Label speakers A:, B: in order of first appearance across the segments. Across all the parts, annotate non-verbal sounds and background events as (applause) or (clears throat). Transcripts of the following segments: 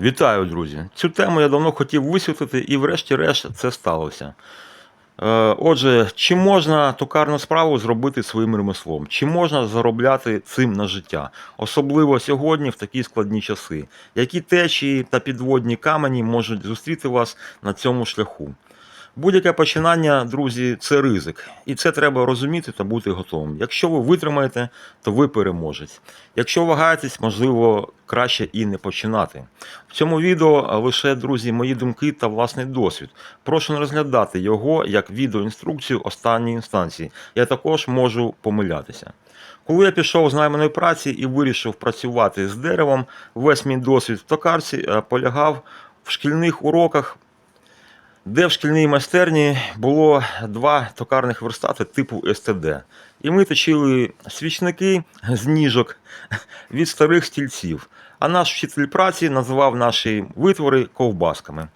A: Вітаю, друзі! Цю тему я давно хотів висвітлити, і врешті-решт це сталося. Е, Отже, чи можна токарну справу зробити своїм ремеслом? Чи можна заробляти цим на життя? Особливо сьогодні в такі складні часи. Які течії та підводні камені можуть зустріти вас на цьому шляху? Будь-яке починання, друзі, це ризик, і це треба розуміти та бути готовим. Якщо ви витримаєте, то ви переможець. Якщо вагаєтесь, можливо, краще і не починати. В цьому відео лише, друзі, мої думки та власний досвід. Прошу не розглядати його як відеоінструкцію останньої інстанції. Я також можу помилятися. Коли я пішов з найманої праці і вирішив працювати з деревом, весь мій досвід в токарці полягав в шкільних уроках де в шкільній майстерні було два токарних верстати типу СТД. І ми точили свічники з ніжок від старих стільців. А наш вчитель праці називав наші витвори ковбасками.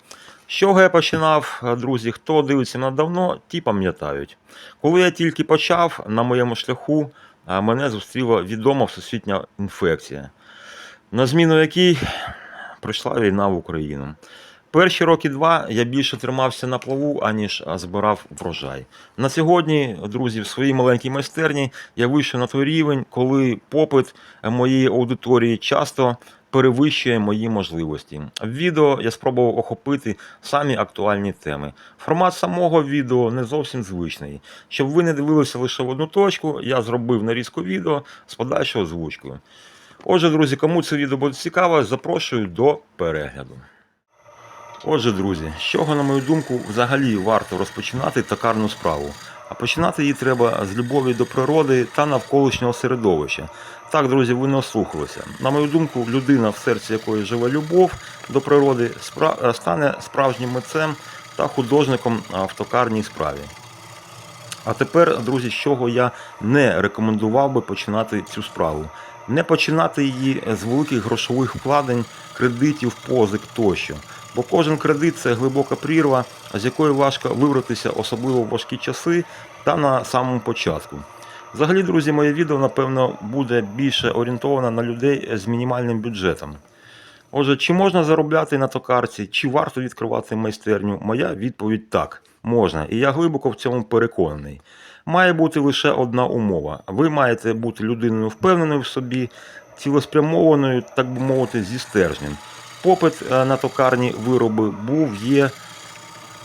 A: З чого я починав, друзі, хто дивиться мене давно, ті пам'ятають. Коли я тільки почав на моєму шляху, мене зустріла відома всесвітня інфекція, на зміну якій прийшла війна в Україну. Перші роки два я більше тримався на плаву, аніж збирав врожай. На сьогодні, друзі, в своїй маленькій майстерні я вийшов на той рівень, коли попит моєї аудиторії часто перевищує мої можливості. В відео я спробував охопити самі актуальні теми. Формат самого відео не зовсім звичний. Щоб ви не дивилися лише в одну точку, я зробив нарізку відео з подальшою озвучкою. Отже, друзі, кому це відео буде цікаво, запрошую до перегляду. Отже, друзі, з чого, на мою думку, взагалі варто розпочинати токарну справу? А починати її треба з любові до природи та навколишнього середовища. Так, друзі, ви не ослухалися. На мою думку, людина, в серці якої живе любов до природи, спра- стане справжнім митцем та художником в токарній справі. А тепер, друзі, з чого я не рекомендував би починати цю справу. Не починати її з великих грошових вкладень, кредитів, позик тощо. Бо кожен кредит це глибока прірва, з якої важко вибратися, особливо в важкі часи та на самому початку. Взагалі, друзі, моє відео, напевно, буде більше орієнтоване на людей з мінімальним бюджетом. Отже, чи можна заробляти на токарці, чи варто відкривати майстерню? Моя відповідь так, можна, і я глибоко в цьому переконаний. Має бути лише одна умова. Ви маєте бути людиною впевненою в собі, цілеспрямованою, так би мовити, зі стержнем. Попит е, на токарні вироби був, є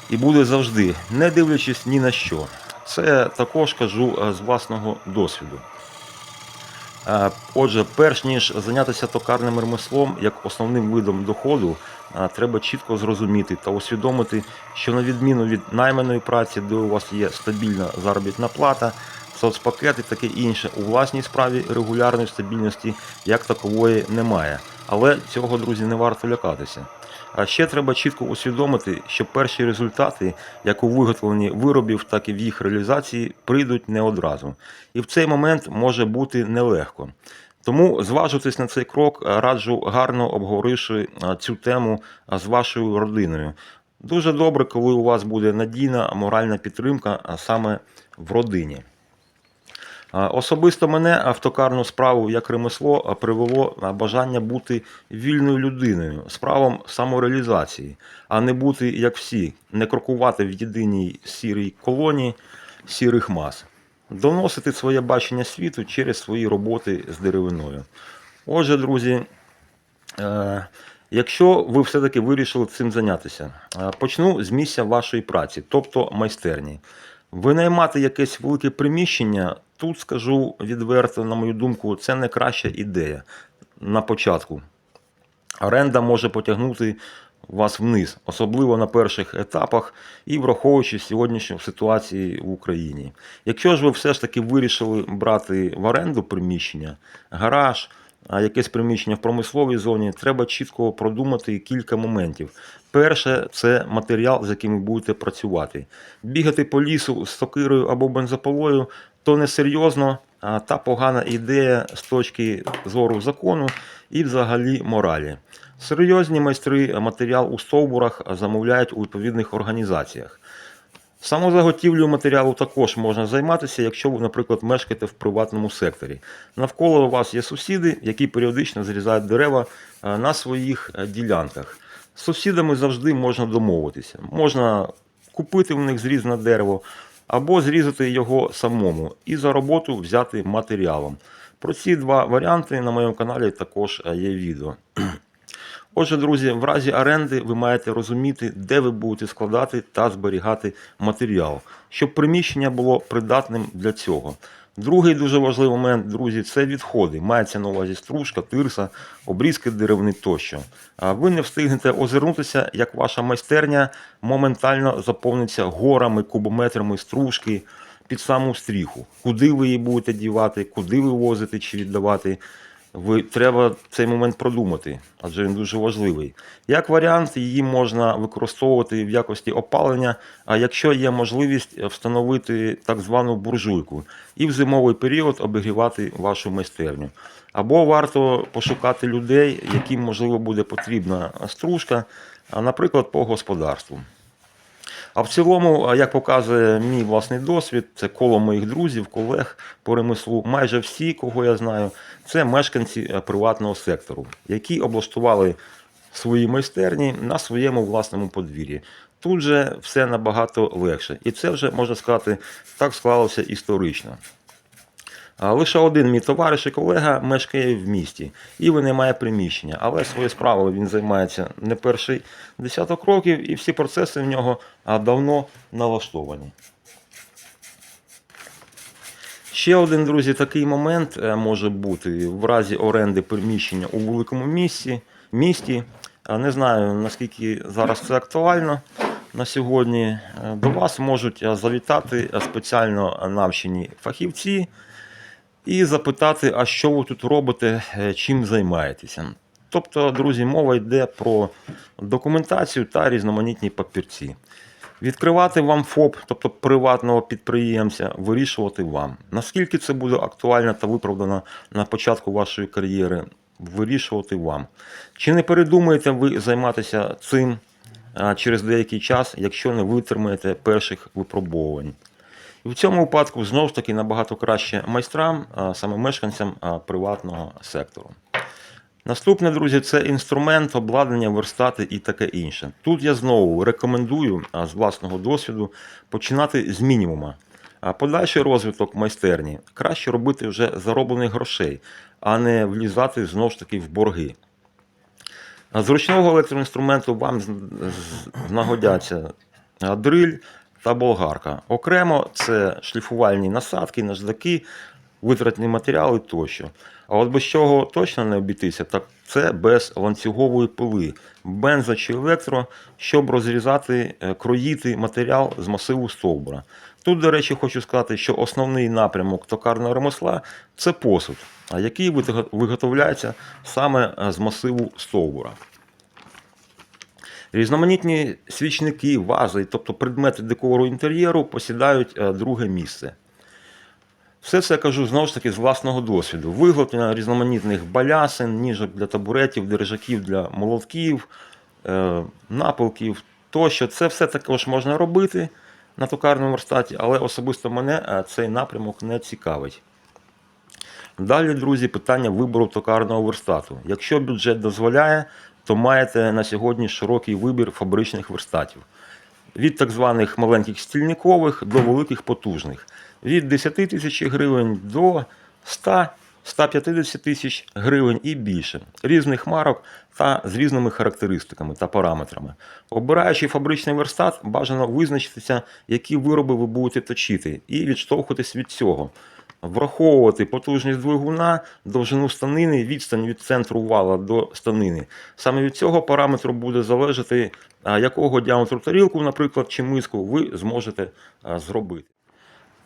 A: і буде завжди, не дивлячись ні на що. Це також кажу е, з власного досвіду. Е, Отже, перш ніж зайнятися токарним ремеслом як основним видом доходу, треба чітко зрозуміти та усвідомити, що на відміну від найманої праці, де у вас є стабільна заробітна плата, соцпакет і таке інше, у власній справі регулярної стабільності як такової немає. Але цього, друзі, не варто лякатися. А ще треба чітко усвідомити, що перші результати, як у виготовленні виробів, так і в їх реалізації, прийдуть не одразу. І в цей момент може бути нелегко. Тому зважитись на цей крок раджу гарно обговоривши цю тему з вашою родиною. Дуже добре, коли у вас буде надійна моральна підтримка саме в родині. Особисто мене а, в справу як ремесло привело а, бажання бути вільною людиною з правом самореалізації, а не бути як всі, не крокувати в єдиній сірій колоні сірих мас, доносити своє бачення світу через свої роботи з деревиною. Отже, друзі, е, якщо ви все-таки вирішили цим зайнятися, е, почну з місця вашої праці, тобто майстерні. Винаймати якесь велике приміщення, тут скажу відверто, на мою думку, це не краща ідея на початку. Оренда може потягнути вас вниз, особливо на перших етапах і враховуючи сьогоднішню ситуацію в Україні. Якщо ж ви все ж таки вирішили брати в оренду приміщення, гараж, а якесь приміщення в промисловій зоні, треба чітко продумати кілька моментів. Перше, це матеріал, з яким ви будете працювати. Бігати по лісу з сокирою або бензополою то несерйозно, та погана ідея з точки зору закону і взагалі моралі. Серйозні майстри матеріал у стовбурах замовляють у відповідних організаціях. Самозаготівлею матеріалу також можна займатися, якщо ви, наприклад, мешкаєте в приватному секторі. Навколо вас є сусіди, які періодично зрізають дерева е, на своїх е, ділянках. З сусідами завжди можна домовитися. Можна купити в них зрізане дерево або зрізати його самому і за роботу взяти матеріалом. Про ці два варіанти на моєму каналі також е, є відео. (clears throat) Отже, друзі, в разі оренди ви маєте розуміти, де ви будете складати та зберігати матеріал, щоб приміщення було придатним для цього. Другий дуже важливий момент, друзі, це відходи. Мається на увазі стружка, тирса, обрізки деревини тощо. Ви не встигнете озирнутися, як ваша майстерня моментально заповниться горами, кубометрами стружки під саму стріху. Куди ви її будете дівати, куди ви возите чи віддавати. Ви треба цей момент продумати, адже він дуже важливий. Як варіант, її можна використовувати в якості опалення, а якщо є можливість встановити так звану буржуйку і в зимовий період обігрівати вашу майстерню. Або варто пошукати людей, яким можливо буде потрібна стружка, наприклад, по господарству. А в цілому, як показує мій власний досвід, це коло моїх друзів, колег по ремеслу, майже всі, кого я знаю, це мешканці е, приватного сектору, які облаштували свої майстерні на своєму власному подвір'ї. Тут же все набагато легше. І це вже, можна сказати, так склалося історично. Лише один мій товариш і колега мешкає в місті і він не має приміщення, але своєю справою він займається не перший десяток років, і всі процеси в нього давно налаштовані. Ще один, друзі, такий момент е, може бути в разі оренди приміщення у великому місті. місті. Не знаю, наскільки зараз це актуально на сьогодні. Е, До вас можуть е, завітати спеціально навчені фахівці і запитати, а що ви тут робите, е, чим займаєтеся. Тобто, друзі, мова йде про документацію та різноманітні папірці. Відкривати вам ФОП, тобто приватного підприємця, вирішувати вам. Наскільки це буде актуально та виправдано на початку вашої кар'єри, вирішувати вам. Чи не передумаєте ви займатися цим через деякий час, якщо не витримаєте перших випробувань? В цьому випадку знову ж таки набагато краще майстрам, саме мешканцям приватного сектору. Наступне, друзі, це інструмент, обладнання, верстати і таке інше. Тут я знову рекомендую з власного досвіду починати з мінімума. А подальший розвиток майстерні краще робити вже зароблених грошей, а не влізати знову ж таки в борги. З ручного електроінструменту вам знагодяться дриль та болгарка. Окремо це шліфувальні насадки, наждаки, витратні матеріали тощо. А от без чого точно не обійтися, так це без ланцюгової пили, бенза чи електро, щоб розрізати, е, кроїти матеріал з масиву стовбура. Тут, до речі, хочу сказати, що основний напрямок токарного ремесла це посуд, який виготовляється саме е, з масиву стовбура. Різноманітні свічники, вази, тобто предмети декору інтер'єру, посідають е, друге місце. Все це я кажу знову ж таки з власного досвіду. Виготовлення різноманітних балясин, ніжок для табуретів, держаків для молотків, е, напилків тощо. Це все також можна робити на токарному верстаті, але особисто мене е, цей напрямок не цікавить. Далі, друзі, питання вибору токарного верстату. Якщо бюджет дозволяє, то маєте на сьогодні широкий вибір фабричних верстатів. Від так званих маленьких стільникових до великих потужних. Від 10 тисяч гривень до 100-150 тисяч гривень і більше. Різних марок та з різними характеристиками та параметрами. Обираючи фабричний верстат, бажано визначитися, які вироби ви будете точити, і відштовхуватись від цього враховувати потужність двигуна, довжину станини, відстань від центру вала до станини. Саме від цього параметру буде залежати, якого діаметру тарілку, наприклад, чи миску ви зможете зробити.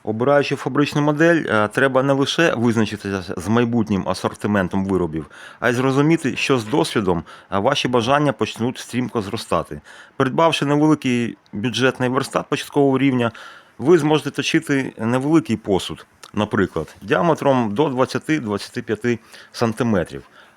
A: Обираючи фабричну модель, треба не лише визначитися з майбутнім асортиментом виробів, а й зрозуміти, що з досвідом ваші бажання почнуть стрімко зростати. Придбавши невеликий бюджетний верстат початкового рівня, ви зможете точити невеликий посуд, наприклад, діаметром до 20-25 см.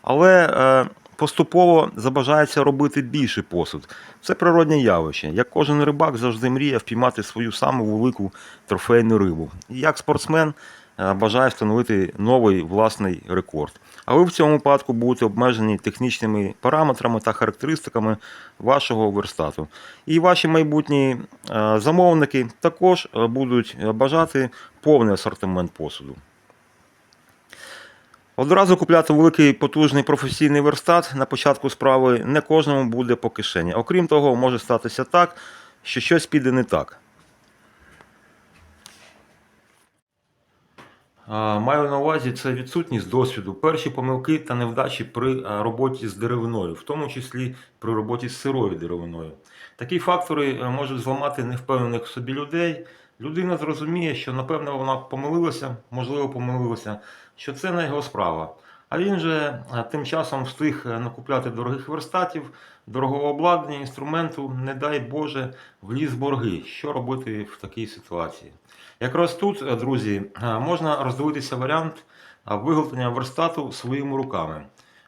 A: Але е, поступово забажається робити більший посуд. Це природне явище. Як кожен рибак завжди мріє впіймати свою саму велику трофейну рибу. І як спортсмен е, бажає встановити новий власний рекорд. А ви в цьому випадку будете обмежені технічними параметрами та характеристиками вашого верстату. І ваші майбутні е, замовники також е, будуть е, бажати повний асортимент посуду. Одразу купляти великий потужний професійний верстат на початку справи не кожному буде по кишені. Окрім того, може статися так, що щось піде не так. Маю на увазі це відсутність досвіду, перші помилки та невдачі при роботі з деревиною, в тому числі при роботі з сирою деревиною. Такі фактори е, можуть зламати невпевнених в собі людей. Людина зрозуміє, що напевно вона помилилася, можливо, помилилася, що це не його справа. А він же е, тим часом встиг е, накупляти дорогих верстатів, дорогого обладнання, інструменту, не дай Боже, вліз борги. Що робити в такій ситуації? Якраз тут, е, друзі, можна роздивитися варіант виготовлення верстату своїми руками.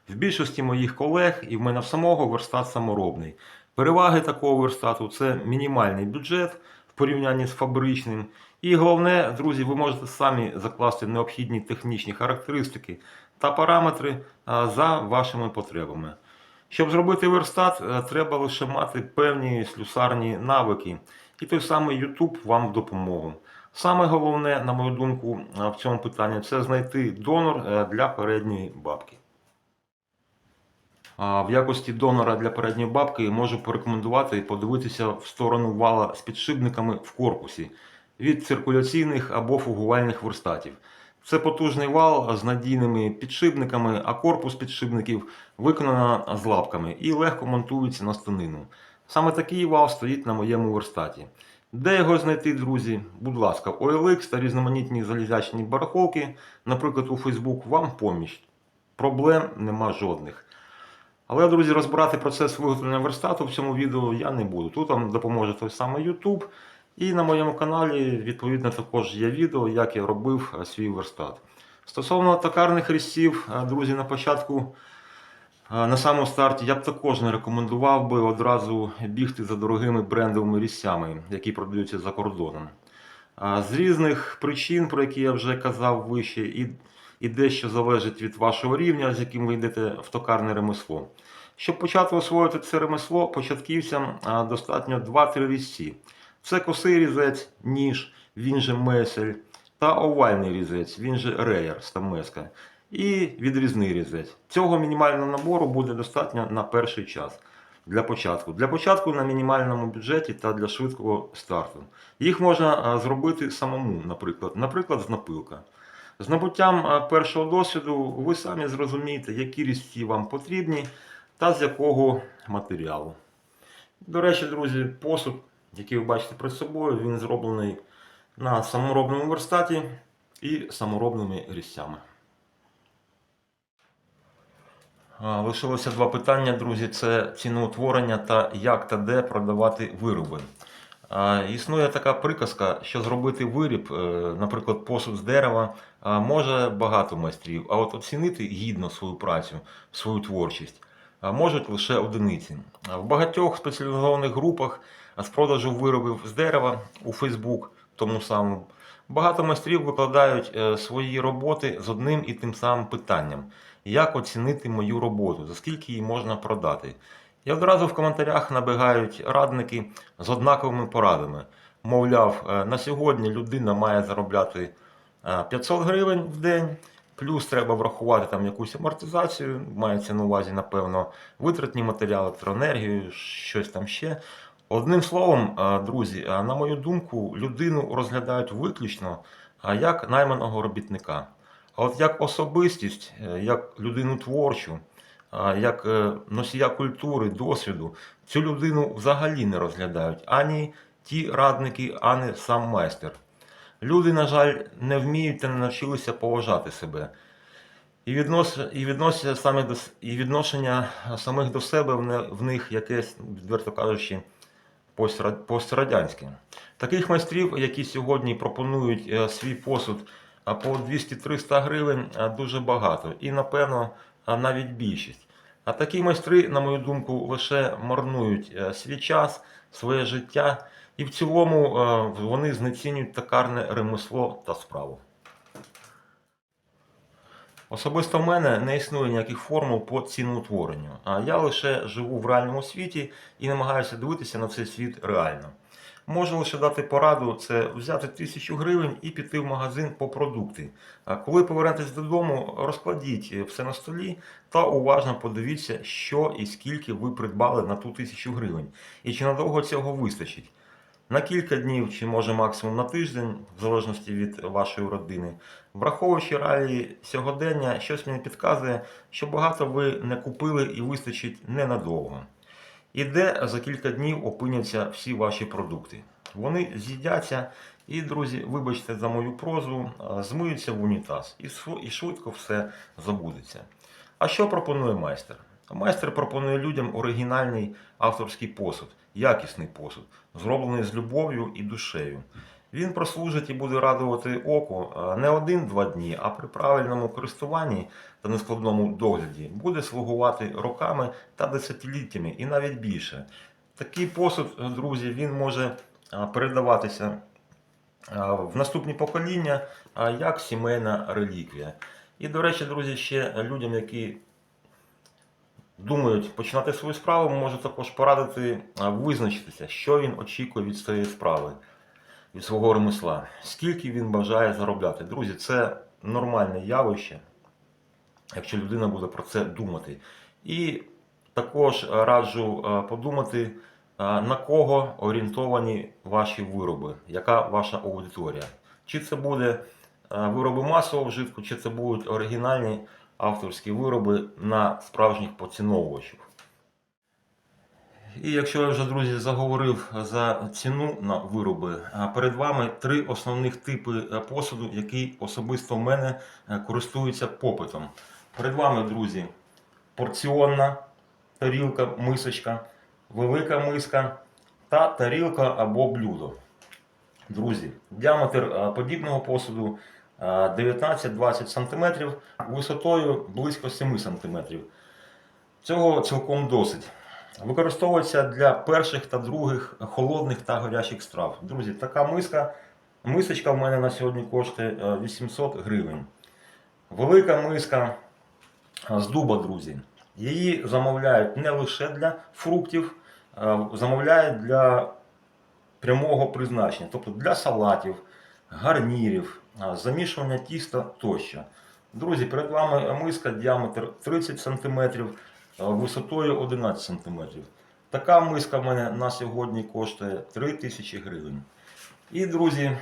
A: В більшості моїх колег і в мене в самого верстат саморобний. Переваги такого верстату це мінімальний бюджет в порівнянні з фабричним. І головне, друзі, ви можете самі закласти необхідні технічні характеристики та параметри за вашими потребами. Щоб зробити верстат, е, треба лише мати певні слюсарні навики, і той самий YouTube вам в допомогу. Саме головне, на мою думку, е, в цьому питанні це знайти донор е, для передньої бабки. В якості донора для передньої бабки можу порекомендувати подивитися в сторону вала з підшипниками в корпусі від циркуляційних або фугувальних верстатів. Це потужний вал з надійними підшипниками, а корпус підшипників виконано з лапками і легко монтується на станину. Саме такий вал стоїть на моєму верстаті. Де його знайти, друзі? Будь ласка, OLX та різноманітні залізячні барахолки, наприклад, у Facebook, вам поміч. Проблем нема жодних. Але, друзі, розбирати процес виготовлення верстату в цьому відео я не буду. Тут вам допоможе той самий YouTube. І на моєму каналі, відповідно, також є відео, як я робив е, свій верстат. Стосовно токарних різців, е, друзі, на початку, е, на самому старті, я б також не рекомендував би одразу бігти за дорогими брендовими різцями, які продаються за кордоном. З різних причин, про які я вже казав вище, і, і дещо залежить від вашого рівня, з яким ви йдете в токарне ремесло. Щоб почати освоїти це ремесло, початківцям достатньо 2-3 різці. Це косий різець, ніж, він же месель, та овальний різець, він же реєр, стамеска. І відрізний різець. Цього мінімального набору буде достатньо на перший час. Для початку. Для початку на мінімальному бюджеті та для швидкого старту. Їх можна зробити самому, наприклад, наприклад, з напилка. З набуттям першого досвіду ви самі зрозумієте, які різці вам потрібні та з якого матеріалу. До речі, друзі, посуд, який ви бачите перед собою, він зроблений на саморобному верстаті і саморобними різцями. Лишилося два питання, друзі: це ціноутворення та як та де продавати вироби. Існує така приказка, що зробити виріб, е, наприклад, посуд з дерева, може багато майстрів, а от оцінити гідно свою працю, свою творчість можуть лише одиниці. В багатьох спеціалізованих групах з продажу виробів з дерева у Facebook, тому самому, багато майстрів викладають е, свої роботи з одним і тим самим питанням: як оцінити мою роботу, за скільки її можна продати. І одразу в коментарях набігають радники з однаковими порадами. Мовляв, е, на сьогодні людина має заробляти е, 500 гривень в день, плюс треба врахувати там якусь амортизацію, мається на увазі, напевно, витратні матеріали, електроенергію, щось там ще. Одним словом, е, друзі, е, на мою думку, людину розглядають виключно е, як найманого робітника. А от як особистість, як людину творчу, як носія культури, досвіду, цю людину взагалі не розглядають ані ті радники, ані сам майстер. Люди, на жаль, не вміють та не навчилися поважати себе. І, віднос, і, відносять саме до, і відношення самих до себе в них якесь, відверто кажучи, пострадянське. Таких майстрів, які сьогодні пропонують е, свій посуд по 200-300 гривень, дуже багато. І, напевно, навіть більшість. А такі майстри, на мою думку, лише марнують е, свій час, своє життя, і в цілому е, вони знецінюють токарне ремесло та справу. Особисто в мене не існує ніяких формул по ціноутворенню, а я лише живу в реальному світі і намагаюся дивитися на цей світ реально. Можу лише дати пораду це взяти тисячу гривень і піти в магазин по продукти. А коли повернетесь додому, розкладіть все на столі та уважно подивіться, що і скільки ви придбали на ту тисячу гривень, і чи надовго цього вистачить. На кілька днів чи може максимум на тиждень, в залежності від вашої родини. Враховуючи реалії сьогодення, щось мені підказує, що багато ви не купили і вистачить ненадовго. І де за кілька днів опиняться всі ваші продукти. Вони з'їдяться і, друзі, вибачте за мою прозу, змиються в унітаз і швидко все забудеться. А що пропонує майстер? Майстер пропонує людям оригінальний авторський посуд, якісний посуд, зроблений з любов'ю і душею. Він прослужить і буде радувати око не один-два дні, а при правильному користуванні та нескладному догляді буде слугувати роками та десятиліттями і навіть більше. Такий посуд, друзі, він може передаватися в наступні покоління як сімейна реліквія. І, до речі, друзі, ще людям, які думають починати свою справу, можу також порадити визначитися, що він очікує від своєї справи, від свого ремесла, скільки він бажає заробляти. Друзі, це нормальне явище, якщо людина буде про це думати. І також раджу подумати, на кого орієнтовані ваші вироби, яка ваша аудиторія. Чи це буде вироби масового вжитку, чи це будуть оригінальні авторські вироби на справжніх поціновувачів. І якщо я вже, друзі, заговорив за ціну на вироби, перед вами три основних типи посуду, які особисто в мене е, користуються попитом. Перед вами, друзі, порціонна тарілка, мисочка, велика миска та тарілка або блюдо. Друзі, діаметр е, подібного посуду 19-20 см, висотою близько 7 см. Цього цілком досить. Використовується для перших та других холодних та гарячих страв. Друзі, така миска, мисочка в мене на сьогодні коштує е, 800 гривень. Велика миска е, з дуба, друзі. Її замовляють не лише для фруктів, замовляють для прямого призначення, тобто для салатів, гарнірів, замішування тіста тощо. Друзі, перед вами миска діаметр 30 см, висотою 11 см. Така миска в мене на сьогодні коштує 3000 гривень. І, друзі,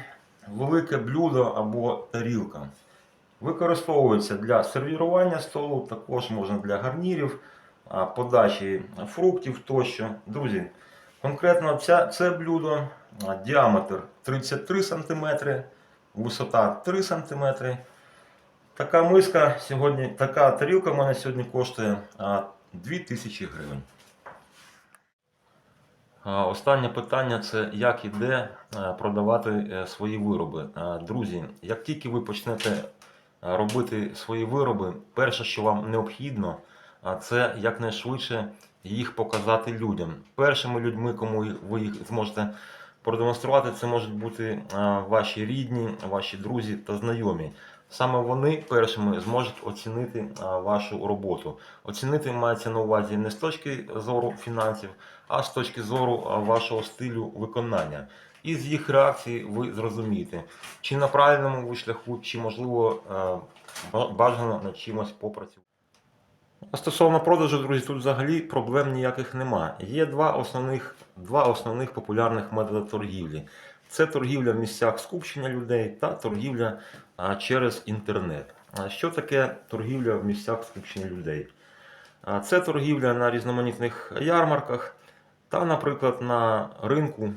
A: велике блюдо або тарілка. Використовується для сервірування столу, також можна для гарнірів, подачі фруктів тощо. Друзі, конкретно ця, це блюдо діаметр 33 см, висота 3 см. Така миска сьогодні, така тарілка в мене сьогодні коштує 2000 гривень. Останнє питання це як і де е, продавати е, свої вироби. Друзі, як тільки ви почнете е, робити свої вироби, перше, що вам необхідно, це якнайшвидше їх показати людям. Першими людьми, кому ви їх зможете продемонструвати, це можуть бути ваші рідні, ваші друзі та знайомі. Саме вони першими зможуть оцінити вашу роботу. Оцінити мається на увазі не з точки зору фінансів, а з точки зору вашого стилю виконання. І з їх реакції ви зрозумієте, чи на правильному ви шляху, чи можливо бажано над чимось попрацювати. А Стосовно продажу, друзі, тут взагалі проблем ніяких нема. Є два основних, два основних популярних методи торгівлі. Це торгівля в місцях скупчення людей та торгівля а, через інтернет. А що таке торгівля в місцях скупчення людей? А, Це торгівля на різноманітних ярмарках та, наприклад, на ринку,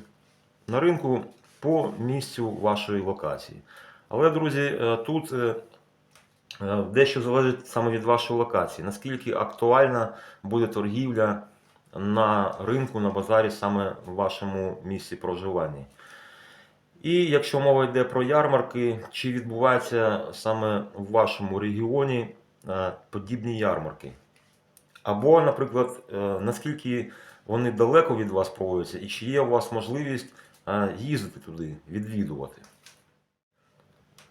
A: на ринку по місцю вашої локації. Але, друзі, е, тут е, дещо залежить саме від вашої локації. Наскільки актуальна буде торгівля на ринку, на базарі саме в вашому місці проживання. І якщо мова йде про ярмарки, чи відбуваються саме в вашому регіоні е, подібні ярмарки? Або, наприклад, е, наскільки вони далеко від вас проводяться, і чи є у вас можливість е, їздити туди, відвідувати.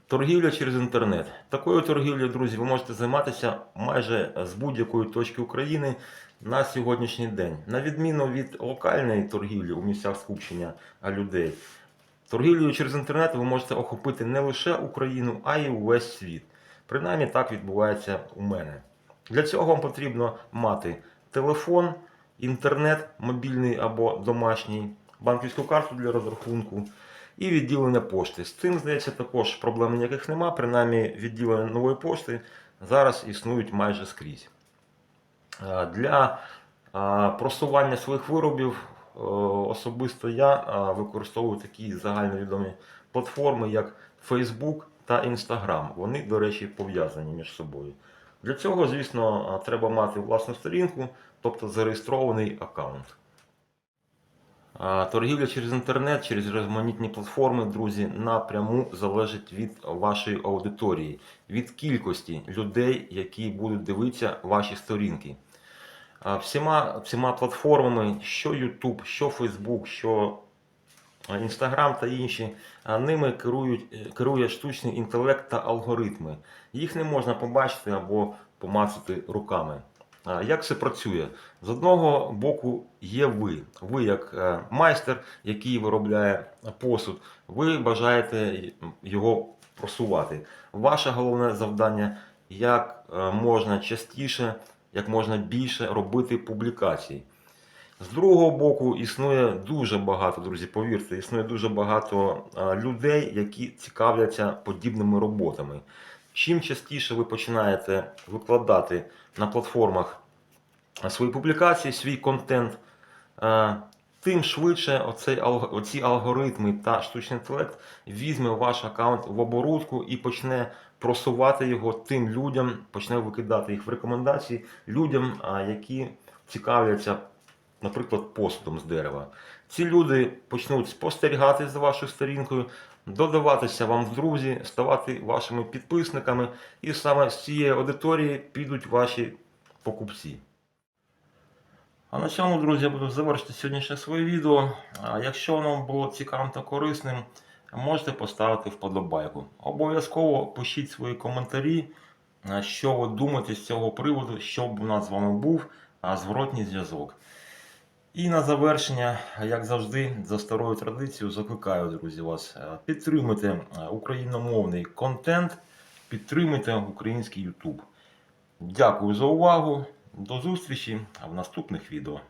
A: Торгівля через інтернет. Такою торгівлею, друзі, ви можете займатися майже з будь-якої точки України на сьогоднішній день. На відміну від локальної торгівлі у місцях скупчення людей, торгівлею через інтернет ви можете охопити не лише Україну, а й увесь світ. Принаймні так відбувається у мене. Для цього вам потрібно мати телефон, інтернет, мобільний або домашній, банківську карту для розрахунку і відділення пошти. З цим, здається, також проблем ніяких нема. Принаймні, відділення нової пошти зараз існують майже скрізь. Е, Для е, просування своїх виробів е, особисто я використовую такі загальновідомі платформи, як Facebook та Instagram. Вони, до речі, пов'язані між собою. Для цього, звісно, треба мати власну сторінку, тобто зареєстрований аккаунт. Торгівля через інтернет, через різноманітні платформи, друзі, напряму залежить від вашої аудиторії, від кількості людей, які будуть дивитися ваші сторінки. Всіма, всіма платформами, що YouTube, що Facebook, що Instagram та інші, ними керують, керує штучний інтелект та алгоритми. Їх не можна побачити або помацати руками. Як це працює? З одного боку є ви. Ви як е, майстер, який виробляє посуд, ви бажаєте його просувати. Ваше головне завдання як е, можна частіше, як можна більше робити публікацій. З другого боку, існує дуже багато, друзі, повірте, існує дуже багато е, людей, які цікавляться подібними роботами. Чим частіше ви починаєте викладати на платформах свої публікації, свій контент, е, тим швидше оці алгоритми та штучний інтелект візьме ваш аккаунт в оборудку і почне просувати його тим людям, почне викидати їх в рекомендації людям, які цікавляться, наприклад, посудом з дерева. Ці люди почнуть спостерігати за вашою сторінкою, додаватися вам в друзі, ставати вашими підписниками, і саме з цієї аудиторії підуть ваші покупці. А на цьому, друзі, я буду завершити сьогоднішнє своє відео. Якщо воно було цікавим та корисним, можете поставити вподобайку. Обов'язково пишіть свої коментарі, що ви думаєте з цього приводу, щоб у нас з вами був зворотній зв'язок. І на завершення, як завжди, за старою традицією, закликаю, друзі, вас підтримати підтримуйте е, україномовний контент, підтримуйте український YouTube. Дякую за увагу. До зустрічі в наступних відео.